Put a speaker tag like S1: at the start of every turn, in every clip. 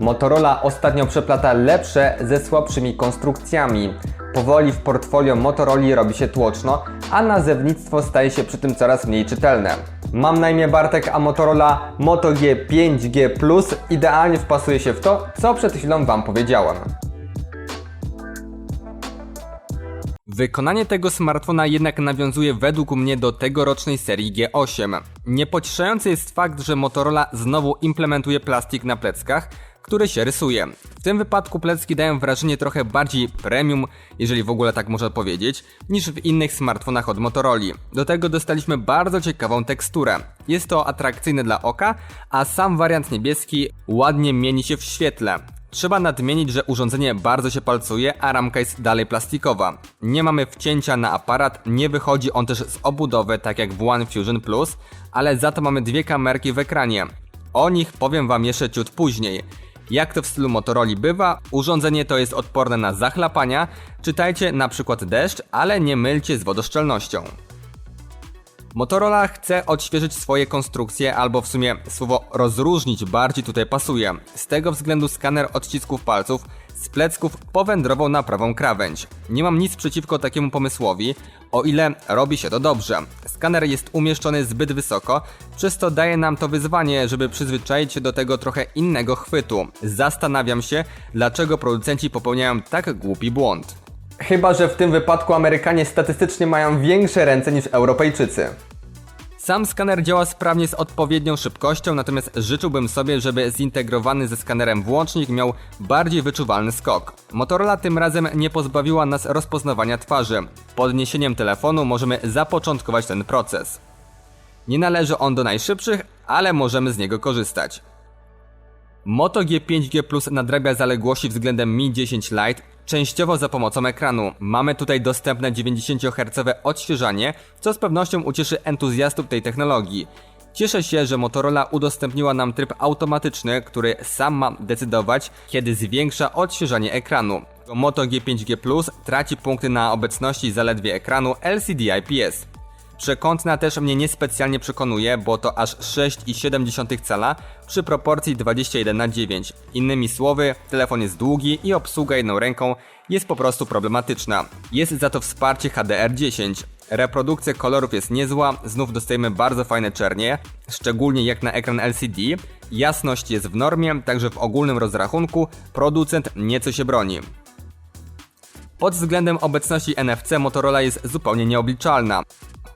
S1: Motorola ostatnio przeplata lepsze ze słabszymi konstrukcjami. Powoli w portfolio Motorola robi się tłoczno, a nazewnictwo staje się przy tym coraz mniej czytelne. Mam na imię Bartek, a Motorola Moto G 5G Plus idealnie wpasuje się w to, co przed chwilą Wam powiedziałem. Wykonanie tego smartfona jednak nawiązuje według mnie do tegorocznej serii G8. Niepocieszający jest fakt, że Motorola znowu implementuje plastik na pleckach, który się rysuje. W tym wypadku plecki dają wrażenie trochę bardziej premium, jeżeli w ogóle tak można powiedzieć, niż w innych smartfonach od Motorola. Do tego dostaliśmy bardzo ciekawą teksturę. Jest to atrakcyjne dla oka, a sam wariant niebieski ładnie mieni się w świetle. Trzeba nadmienić, że urządzenie bardzo się palcuje, a ramka jest dalej plastikowa. Nie mamy wcięcia na aparat, nie wychodzi on też z obudowy tak jak w One Fusion Plus, ale za to mamy dwie kamerki w ekranie. O nich powiem wam jeszcze ciut później. Jak to w stylu Motorola bywa, urządzenie to jest odporne na zachlapania, czytajcie na przykład deszcz, ale nie mylcie z wodoszczelnością. Motorola chce odświeżyć swoje konstrukcje, albo w sumie słowo rozróżnić bardziej tutaj pasuje. Z tego względu skaner odcisków palców z plecków powędrował na prawą krawędź. Nie mam nic przeciwko takiemu pomysłowi, o ile robi się to dobrze. Skaner jest umieszczony zbyt wysoko, przez to daje nam to wyzwanie, żeby przyzwyczaić się do tego trochę innego chwytu. Zastanawiam się, dlaczego producenci popełniają tak głupi błąd. Chyba, że w tym wypadku Amerykanie statystycznie mają większe ręce niż Europejczycy. Sam skaner działa sprawnie z odpowiednią szybkością, natomiast życzyłbym sobie, żeby zintegrowany ze skanerem włącznik miał bardziej wyczuwalny skok. Motorola tym razem nie pozbawiła nas rozpoznawania twarzy. Podniesieniem telefonu możemy zapoczątkować ten proces. Nie należy on do najszybszych, ale możemy z niego korzystać. Moto G5G Plus nadrabia zaległości względem Mi 10 Lite częściowo za pomocą ekranu. Mamy tutaj dostępne 90 Hz odświeżanie, co z pewnością ucieszy entuzjastów tej technologii. Cieszę się, że Motorola udostępniła nam tryb automatyczny, który sam ma decydować, kiedy zwiększa odświeżanie ekranu. Moto G5G Plus traci punkty na obecności zaledwie ekranu LCD IPS. Przekątna też mnie niespecjalnie przekonuje, bo to aż 6,7 cala przy proporcji 21 na 9. Innymi słowy, telefon jest długi i obsługa jedną ręką jest po prostu problematyczna. Jest za to wsparcie HDR10. Reprodukcja kolorów jest niezła, znów dostajemy bardzo fajne czernie, szczególnie jak na ekran LCD. Jasność jest w normie, także w ogólnym rozrachunku producent nieco się broni. Pod względem obecności NFC Motorola jest zupełnie nieobliczalna.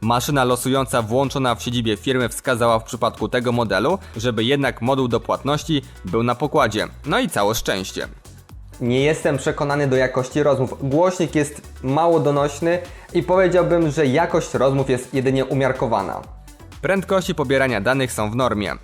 S1: Maszyna losująca włączona w siedzibie firmy wskazała w przypadku tego modelu, żeby jednak moduł do płatności był na pokładzie. No i całe szczęście. Nie jestem przekonany do jakości rozmów. Głośnik jest mało donośny i powiedziałbym, że jakość rozmów jest jedynie umiarkowana. Prędkości pobierania danych są w normie.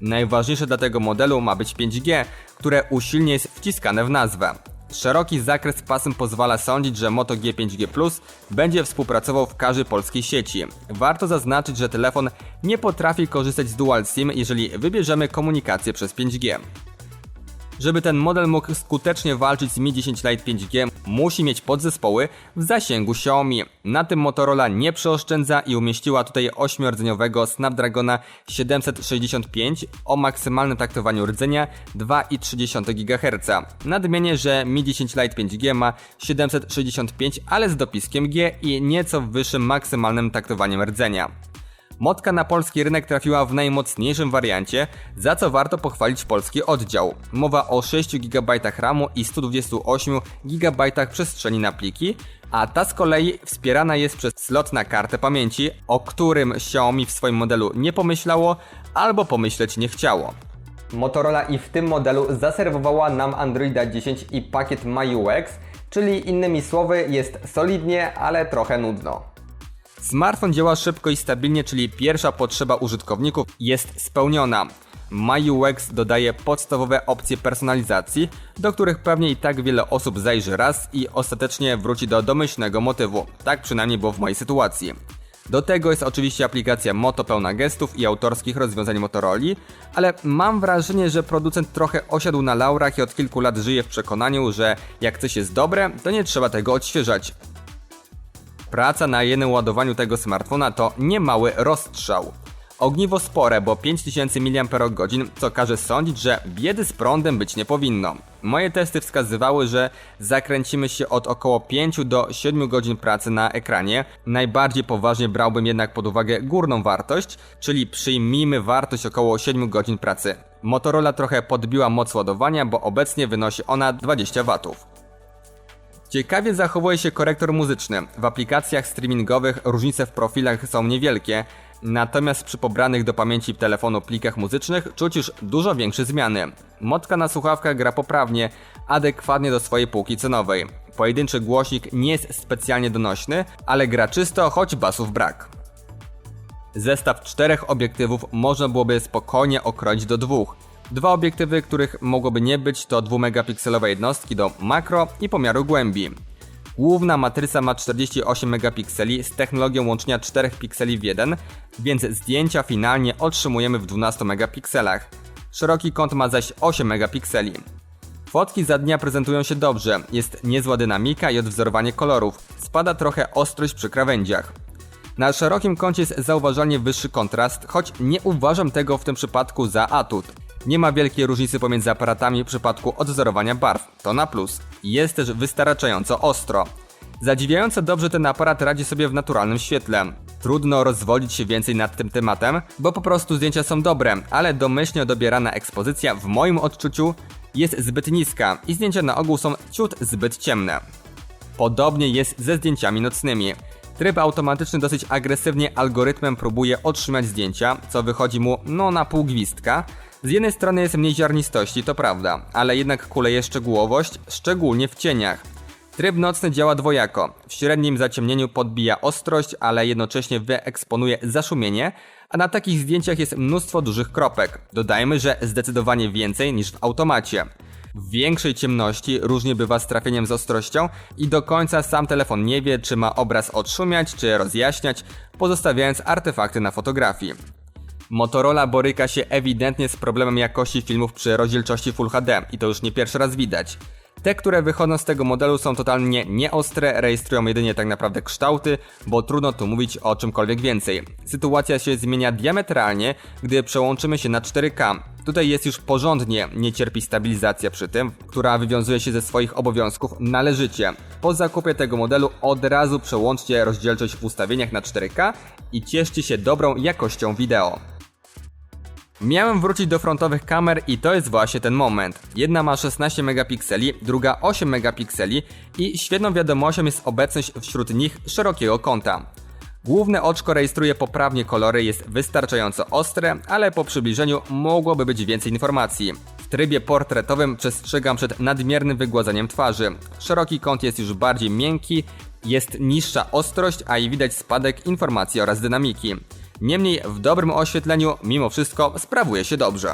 S1: Najważniejsze dla tego modelu ma być 5G, które usilnie jest wciskane w nazwę. Szeroki zakres pasm pozwala sądzić, że Moto G5G Plus będzie współpracował w każdej polskiej sieci. Warto zaznaczyć, że telefon nie potrafi korzystać z Dual SIM, jeżeli wybierzemy komunikację przez 5G. Żeby ten model mógł skutecznie walczyć z Mi 10 Lite 5G, musi mieć podzespoły w zasięgu Xiaomi. Na tym Motorola nie przeoszczędza i umieściła tutaj 8-rdzeniowego Snapdragona 765 o maksymalnym taktowaniu rdzenia 2,3 GHz. Nadmienię, że Mi 10 Lite 5G ma 765, ale z dopiskiem G i nieco wyższym maksymalnym taktowaniem rdzenia. Motka na polski rynek trafiła w najmocniejszym wariancie, za co warto pochwalić polski oddział. Mowa o 6 GB RAMu i 128 GB przestrzeni na pliki, a ta z kolei wspierana jest przez slot na kartę pamięci, o którym Xiaomi w swoim modelu nie pomyślało albo pomyśleć nie chciało. Motorola i w tym modelu zaserwowała nam Androida 10 i pakiet MyUX, czyli innymi słowy jest solidnie, ale trochę nudno. Smartfon działa szybko i stabilnie, czyli pierwsza potrzeba użytkowników jest spełniona. MyUX dodaje podstawowe opcje personalizacji, do których pewnie i tak wiele osób zajrzy raz i ostatecznie wróci do domyślnego motywu. Tak przynajmniej było w mojej sytuacji. Do tego jest oczywiście aplikacja Moto pełna gestów i autorskich rozwiązań Motorola, ale mam wrażenie, że producent trochę osiadł na laurach i od kilku lat żyje w przekonaniu, że jak coś jest dobre, to nie trzeba tego odświeżać. Praca na jednym ładowaniu tego smartfona to niemały rozstrzał. Ogniwo spore, bo 5000 mAh, co każe sądzić, że biedy z prądem być nie powinno. Moje testy wskazywały, że zakręcimy się od około 5 do 7 godzin pracy na ekranie. Najbardziej poważnie brałbym jednak pod uwagę górną wartość, czyli przyjmijmy wartość około 7 godzin pracy. Motorola trochę podbiła moc ładowania, bo obecnie wynosi ona 20 W. Ciekawie zachowuje się korektor muzyczny. W aplikacjach streamingowych różnice w profilach są niewielkie, natomiast przy pobranych do pamięci telefonu plikach muzycznych czuć już dużo większe zmiany. Motka na słuchawkach gra poprawnie, adekwatnie do swojej półki cenowej. Pojedynczy głośnik nie jest specjalnie donośny, ale gra czysto, choć basów brak. Zestaw czterech obiektywów można byłoby spokojnie okroić do dwóch. Dwa obiektywy, których mogłoby nie być, to 2-megapikselowe jednostki do makro i pomiaru głębi. Główna matryca ma 48 megapikseli z technologią łączenia 4 pikseli w 1, więc zdjęcia finalnie otrzymujemy w 12 megapikselach. Szeroki kąt ma zaś 8 megapikseli. Fotki za dnia prezentują się dobrze, jest niezła dynamika i odwzorowanie kolorów, spada trochę ostrość przy krawędziach. Na szerokim kącie jest zauważalnie wyższy kontrast, choć nie uważam tego w tym przypadku za atut. Nie ma wielkiej różnicy pomiędzy aparatami w przypadku odwzorowania barw, to na plus. Jest też wystarczająco ostro. Zadziwiająco dobrze ten aparat radzi sobie w naturalnym świetle. Trudno rozwodzić się więcej nad tym tematem, bo po prostu zdjęcia są dobre, ale domyślnie dobierana ekspozycja w moim odczuciu jest zbyt niska i zdjęcia na ogół są ciut zbyt ciemne. Podobnie jest ze zdjęciami nocnymi. Tryb automatyczny dosyć agresywnie algorytmem próbuje otrzymać zdjęcia, co wychodzi mu no na pół gwizdka. Z jednej strony jest mniej ziarnistości, to prawda, ale jednak kuleje szczegółowość, szczególnie w cieniach. Tryb nocny działa dwojako. W średnim zaciemnieniu podbija ostrość, ale jednocześnie wyeksponuje zaszumienie, a na takich zdjęciach jest mnóstwo dużych kropek. Dodajmy, że zdecydowanie więcej niż w automacie. W większej ciemności różnie bywa z trafieniem z ostrością i do końca sam telefon nie wie, czy ma obraz odszumiać, czy rozjaśniać, pozostawiając artefakty na fotografii. Motorola boryka się ewidentnie z problemem jakości filmów przy rozdzielczości Full HD i to już nie pierwszy raz widać. Te, które wychodzą z tego modelu są totalnie nieostre, rejestrują jedynie tak naprawdę kształty, bo trudno tu mówić o czymkolwiek więcej. Sytuacja się zmienia diametralnie, gdy przełączymy się na 4K. Tutaj jest już porządnie, nie cierpi stabilizacja przy tym, która wywiązuje się ze swoich obowiązków należycie. Po zakupie tego modelu od razu przełączcie rozdzielczość w ustawieniach na 4K i cieszcie się dobrą jakością wideo. Miałem wrócić do frontowych kamer i to jest właśnie ten moment. Jedna ma 16 megapikseli, druga 8 megapikseli i świetną wiadomością jest obecność wśród nich szerokiego kąta. Główne oczko rejestruje poprawnie kolory, jest wystarczająco ostre, ale po przybliżeniu mogłoby być więcej informacji. W trybie portretowym przestrzegam przed nadmiernym wygładzaniem twarzy. Szeroki kąt jest już bardziej miękki, jest niższa ostrość, a i widać spadek informacji oraz dynamiki. Niemniej w dobrym oświetleniu mimo wszystko sprawuje się dobrze.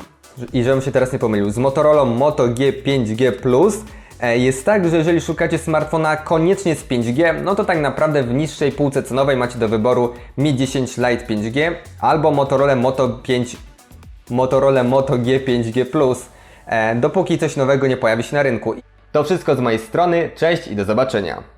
S2: I żebym się teraz nie pomylił, z Motorola Moto G5G Plus e, jest tak, że jeżeli szukacie smartfona koniecznie z 5G, no to tak naprawdę w niższej półce cenowej macie do wyboru Mi 10 Lite 5G albo Motorola Moto 5 Motorola Moto G5G Plus, e, dopóki coś nowego nie pojawi się na rynku. To wszystko z mojej strony, cześć i do zobaczenia.